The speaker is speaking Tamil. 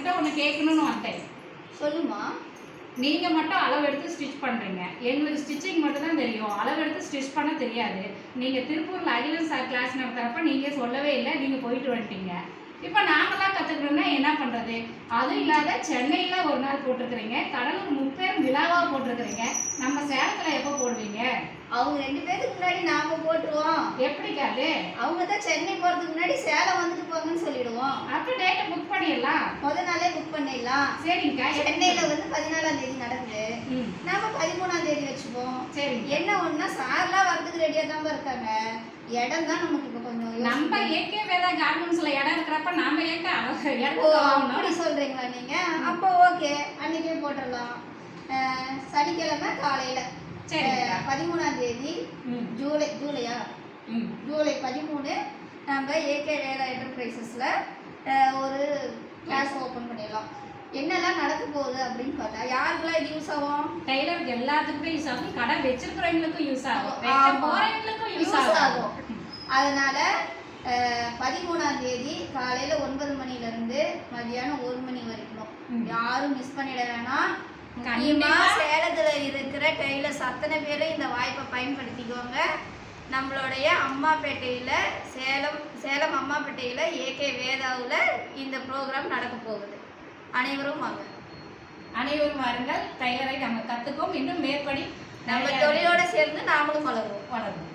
உங்ககிட்ட ஒன்று கேட்கணும்னு வந்தேன் சொல்லுமா. நீங்க மட்டும் அளவு எடுத்து ஸ்டிச் பண்றீங்க. எங்களுக்கு ஸ்டிச்சிங் மட்டும் தான் தெரியும். அளவு எடுத்து ஸ்டிச் பண்ண தெரியாது. நீங்க திருப்பூர்ல அகிலன் சார் கிளாஸ் நடத்துறப்ப நீங்க சொல்லவே இல்லை. நீங்க போயிட்டு வந்துட்டீங்க. இப்போ நாங்களாம் கத்துக்கணும்னா என்ன பண்றது? அதுவும் இல்லாத சென்னையில ஒரு நாள் போட்டிருக்கிறீங்க. கடலூர் முப்பேரும் விழாவா போட்டிருக்கிறீங்க. நம்ம சேலத்துல எப்போ போடுவீங்க? அவங்க ரெண்டு பேருக்கு முன்னாடி நாம போட்டுருவோம். எப்படி காது அவங்க தான் சென்னை போறதுக்கு முன்னாடி சேலம் வந்துட்டு போங்கன்னு பண்ணிடலாம் சரிங்கக்கா சென்னையில வந்து பதினாலாம் தேதி நடக்குது நாம பதிமூணாம் தேதி வச்சுப்போம். சரிங்க. என்ன ஒண்ணுனா சார்லாம் வரதுக்கு ரெடியா தான் இருக்காங்க. இடம் தான் நமக்கு இப்போ கொஞ்சம் நம்ம. ஏகே வேதா கார்மெண்ட்ஸ்ல இடம் இருக்கிறப்ப நாம இடத்துக்கு அப்படி சொல்றீங்களா நீங்க? அப்போ ஓகே அன்னைக்கே போட்டுடலாம். சனிக்கிழமை காலையில. அஹ், பதிமூணாம் தேதி ஜூலை ஜூலையா? ஜூலை பதிமூணு நம்ம ஏகே வேதா என்டர்பிரைசஸில் ஒரு கிளாஸ் ஓப்பன் பண்ணிடலாம். என்னெல்லாம் நடக்க போகுது அப்படின்னு பார்த்தா யாருக்கெல்லாம் இது யூஸ் ஆகும்? டெய்லருக்கு எல்லாத்துக்குமே யூஸ் ஆகும். கடை வச்சிருக்கிறவங்களுக்கும் யூஸ் ஆகும். போறவங்களுக்கும் யூஸ் ஆகும். அதனால பதிமூணாம் தேதி காலையில ஒன்பது மணில இருந்து மதியானம் ஒரு மணி வரைக்கும். யாரும் மிஸ் பண்ணிட வேணாம். கண்டிப்பா. சேலத்துல இருக்கிற டெய்லர்ஸ் அத்தனை பேரும் இந்த வாய்ப்பை பயன்படுத்திக்கோங்க. நம்மளுடைய அம்மாப்பேட்டையில சேலம் சேலம் அம்மாப்பேட்டையில ஏகே வேதாவுல இந்த ப்ரோக்ராம் நடக்க போகுது. அனைவரும் வாங்க. அனைவரும் வாருங்கள். டெய்லரை நம்ம கத்துக்கோம் இன்னும் மேற்படி நம்ம தொழிலோட சேர்ந்து நாமளும் வளருவோம். வளரும்